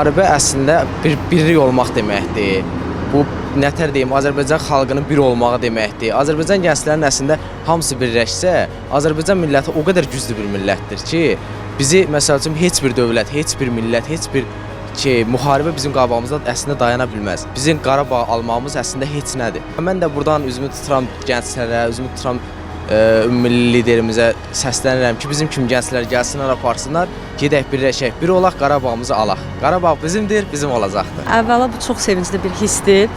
müharibə əslində bir birlik olmaq deməkdir. Bu nətər deyim, Azərbaycan xalqının bir olmağı deməkdir. Azərbaycan gənclərinin əslində hamısı birləşsə, Azərbaycan milləti o qədər güclü bir millətdir ki, bizi məsəl üçün heç bir dövlət, heç bir millət, heç bir ki, müharibə bizim qabağımızda əslində dayana bilməz. Bizim Qarabağ almağımız əslində heç nədir. Mən də buradan üzümü tuturam gənclərə, üzümü tuturam ə, ümummilli liderimizə səslənirəm ki, bizim kimi gənclər gəlsinlər, aparsınlar, gedək birləşək, bir olaq Qarabağımızı alaq. Qarabağ bizimdir, bizim olacaqdır. Əvvəla bu çox sevincli bir hissdir.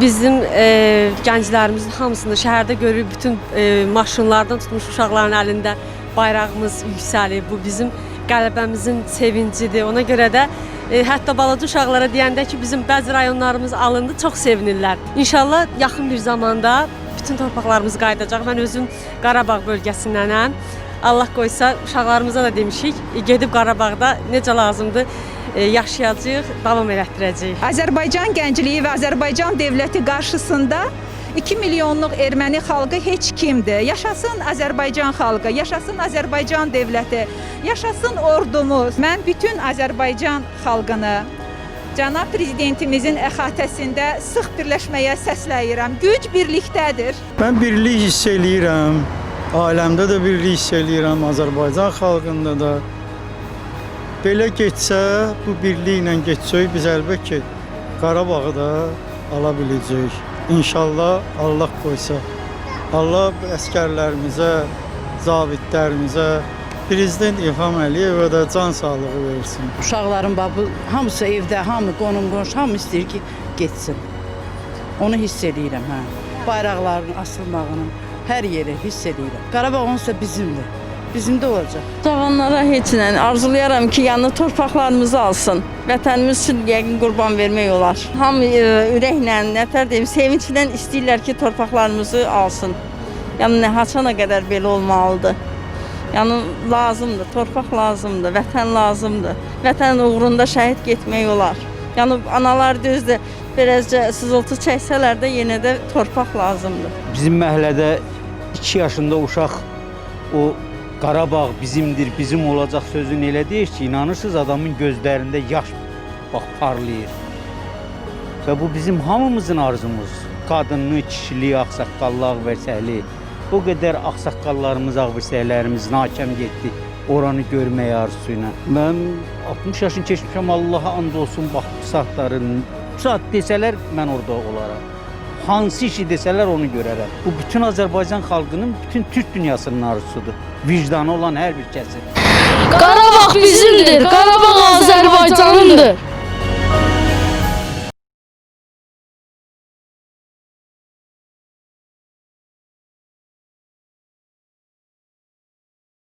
Bizim e, gənclərimizin hamısını şəhərdə görürük, bütün e, maşınlardan tutmuş uşaqların əlində bayrağımız yüksəlir. Bu bizim qələbəmizin sevincidir. Ona görə də e, hətta balaca uşaqlara deyəndə ki, bizim bəzi rayonlarımız alındı, çox sevinirlər. İnşallah yaxın bir zamanda bütün torpaqlarımız qayıdacaq. Mən özüm Qarabağ bölgəsindənəm. Allah qoysa uşaqlarımıza da demişik, e, gedib Qarabağda necə lazımdır e, yaşayacağıq, davam elətdirəcəyik. Azərbaycan gəncliyi və Azərbaycan dövləti qarşısında 2 milyonluq erməni xalqı heç kimdir. Yaşasın Azərbaycan xalqı, yaşasın Azərbaycan dövləti, yaşasın ordumuz. Mən bütün Azərbaycan xalqını Cənab prezidentimizin əhatəsində sıx birləşməyə səsləyirəm. Güc birlikdədir. Mən birlik hiss eləyirəm. Aləmdə də birlik hiss eləyirəm, Azərbaycan xalqında da. Belə getsə, bu birliklə getsək biz əlbəttə ki, Qarabağı da ala biləcəyik. İnşallah Allah qoysa. Allah əskərlərimizə, zabitlərimizə, prezident İlham Əliyevə də can sağlığı versin. Uşaqların bax bu hamısı evdə, hamı qonum qonşu, hamı istəyir ki, getsin. Onu hiss eləyirəm, hə. Bayraqların asılmağını hər yeri hiss eləyirəm. Qarabağ onsuz da bizimdir. Bizimdə olacaq. Cavanlara heç nə arzulayaram ki, yəni torpaqlarımızı alsın. Vətənimiz üçün yəqin qurban vermək olar. Hamı e, ürəklə, nətər deyim, sevinclə istəyirlər ki, torpaqlarımızı alsın. Yəni nə haçana qədər belə olmalıdır. Yəni lazımdır, torpaq lazımdır, vətən lazımdır. Vətən uğrunda şəhid getmək olar. Yəni analar düzdür, beləcə sızıltı çəksələr də yenə də torpaq lazımdır. Bizim məhəllədə 2 yaşında uşaq o Qarabağ bizimdir, bizim olacaq sözünü elə deyir ki, inanırsınız adamın gözlərində yaş bax parlayır. Və bu bizim hamımızın arzumuz. Qadınlı, kişili, ağsaqqallıq vəsəli. O qədər ağsaqqallarımız, ağvəsəklərimiz nakəm getdi oranı görməyə arzusu ilə. Mən 60 yaşını keçmişəm, Allaha and olsun bax bu saatların. Bu saat desələr mən orada olaram. Hansı işi desələr onu görərəm. Bu bütün Azərbaycan xalqının, bütün Türk dünyasının arzusudur. Vicdanı olan hər bir kəsin. Qarabağ bizimdir. Qarabağ Azərbaycanındır.